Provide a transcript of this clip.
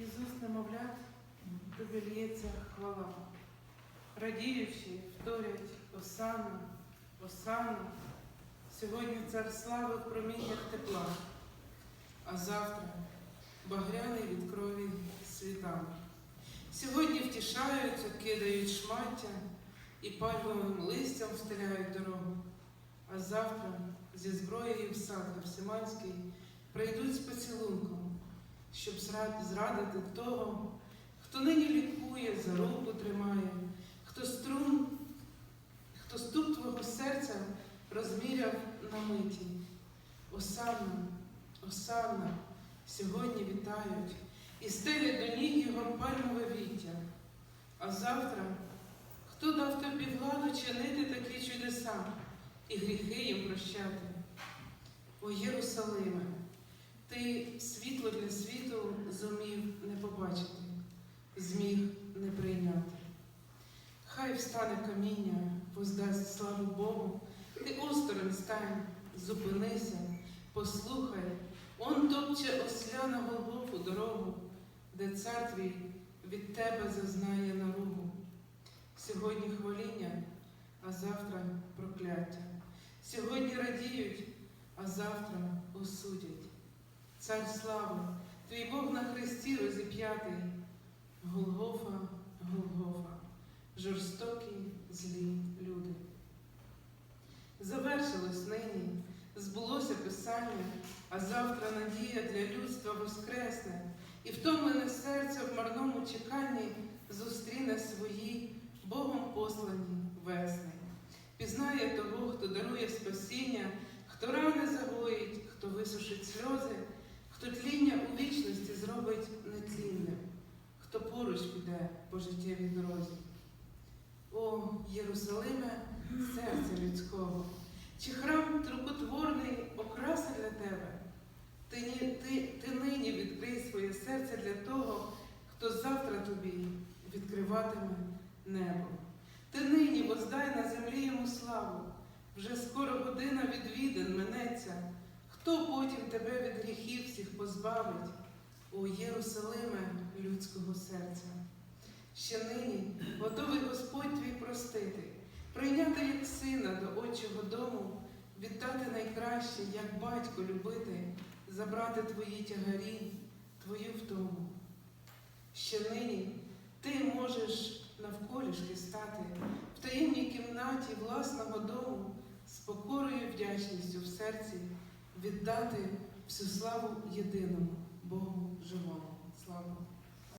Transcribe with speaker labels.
Speaker 1: Ісус немовлят, тобі хвала. Радіючи, вторять Осану, Осану. Сьогодні цар слави в проміннях тепла, а завтра багряний від крові світанок. Сьогодні втішаються, кидають шмаття і пальмовим листям встеляють дорогу. А завтра зі зброєю в сад поцілунком, щоб зрадити того, хто нині лікує, за руку тримає, хто струн, хто стук твого серця розміряв на миті. Осанна, Осанна, сьогодні вітають і стелять до ніг його пальмове віття. А завтра хто дав тобі владу чинити такі чудеса і гріхи їм прощати? О Єрусалиме, ти світло для світу зумів не побачити, зміг не прийняти. Хай встане каміння, воздасть славу Богу, ти осторонь стань, зупинися, послухай, он топче осля на дорогу, де цар твій від тебе зазнає наругу. Сьогодні хваління, а завтра прокляття. Сьогодні радіють, а завтра осудять. Цар слави, твій Бог на хресті розіп'ятий, Голгофа, Голгофа, жорстокі злі люди. Завершилось нині, збулося Писання, а завтра надія для людства воскресне, і втомлене серце в марному чеканні зустріне свої Богом послані весни. Пізнає того, хто дарує спасіння, хто рани загоїть, хто висушить сльози, хто тління у вічності зробить нетлінним, хто поруч піде по життєвій дорозі. О, Єрусалиме, серця людського, чи храм трукотворний окраса для тебе? Ти, ти, ти нині відкрий своє серце для того, хто завтра тобі відкриватиме небо. Ти нині воздай на землі йому славу, вже скоро година відвідин минеться. Хто потім тебе гріхів всіх позбавить, о Єрусалиме людського серця? Ще нині готовий Господь твій простити, прийняти як сина до отчого дому, віддати найкраще, як батько любити, забрати твої тягарі, твою втому. Ще нині ти можеш навколішки стати в таємній кімнаті власного дому, з покорою і вдячністю в серці віддати всю славу єдиному Богу живому. Слава!